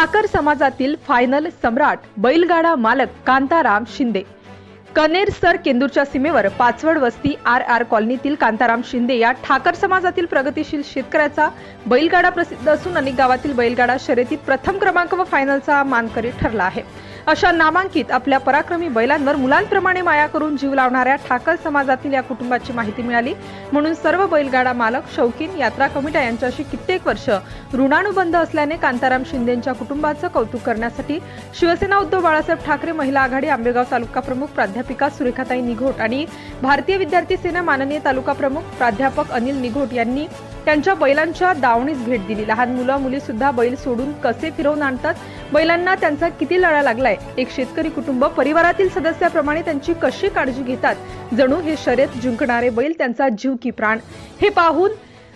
ठाकर समाजातील फायनल सम्राट बैलगाडा मालक कांताराम शिंदे. कनेर सर केंदूरच्या सीमेवर पाचवड वस्ती आर आर कॉलनीतील कांताराम शिंदे या ठाकर समाजातील प्रगतीशील शेतकऱ्याचा बैलगाडा प्रसिद्ध असून अनेक गावातील बैलगाडा शर्यतीत प्रथम क्रमांक व फायनलचा मानकरी ठरला आहे. अशा नामांकित आपल्या पराक्रमी बैलांवर मुलांप्रमाणे माया करून जीव लावणाऱ्या ठाकर समाजातील या कुटुंबाची माहिती मिळाली. म्हणून सर्व बैलगाडा मालक शौकीन यात्रा कमिट्या यांच्याशी कित्येक वर्ष ऋणानुबंध असल्याने कांताराम शिंदेच्या कुटुंबाचं कौतुक करण्यासाठी शिवसेना उद्धव बाळासाहेब ठाकरे महिला आघाडी आंबेगाव तालुका प्रमुख प्राध्यापिका सुरेखाताई निघोट आणि भारतीय विद्यार्थी सेना माननीय तालुका प्रमुख प्राध्यापक अनिल निघोट यांनी त्यांच्या बैलांच्या दावणीस भेट दिली. लहान मुलं मुली सुद्धा बैल सोडून कसे फिरवून आणतात? बैलांना त्यांचा किती लढा लागलाय? एक शेतकरी कुटुंब परिवारातील सदस्याप्रमाणे त्यांची कशी काळजी घेतात? जणू हे शर्यत जिंकणारे बैल त्यांचा जीव की प्राण. हे पाहून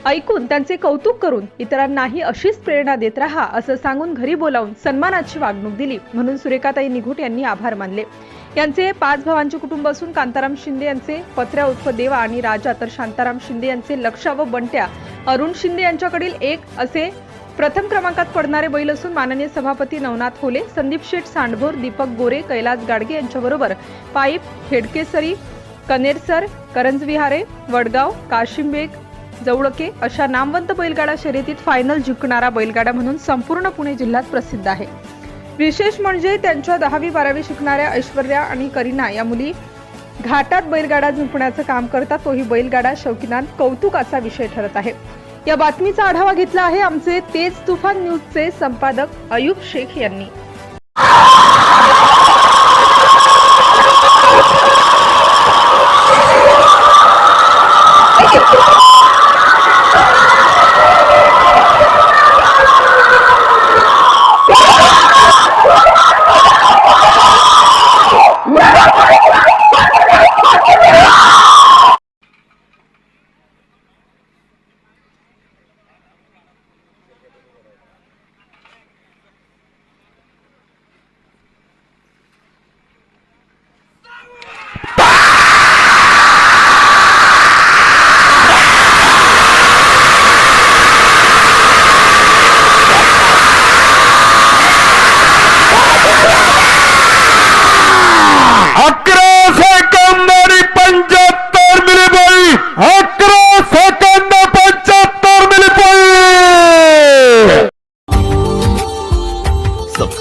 ऐकून त्यांचे कौतुक करून इतरांनाही अशीच प्रेरणा देत राहा असं सांगून घरी बोलावून सन्मानाची वागणूक दिली. म्हणून सुरेखाताई निघोट यांनी आभार मानले. यांचे पाच भावांचे कुटुंब असून कांताराम शिंदे यांचे पत्र्या उर्फ देवा आणि राजा तर शांताराम शिंदे यांचे लक्षा व बंट्या अरुण शिंदे यांच्याकडील एक असे प्रथम क्रमांकात पडणारे बैल असून माननीय सभापती नवनाथ होले संदीप शेठ सांडभोर दीपक गोरे कैलास गाडगे यांच्याबरोबर पाईप खेडकेसरी कनेरसर करंजविहारे वडगाव काशिमबेग जवळके अशा नामवंत बैलगाडा शर्यतीत फायनल जिंकणारा बैलगाडा म्हणून संपूर्ण पुणे जिल्ह्यात प्रसिद्ध आहे. विशेष म्हणजे त्यांच्या दहावी बारावी शिकणाऱ्या ऐश्वर्या आणि करीना या मुली घाटात बैलगाडा जिंकण्याचं काम करतात तोही बैलगाडा शौकीनात कौतुकाचा विषय ठरत आहे. या बातमीचा आढावा घेतला आहे आमचे तेज तुफान न्यूजचे संपादक अयुब शेख यांनी.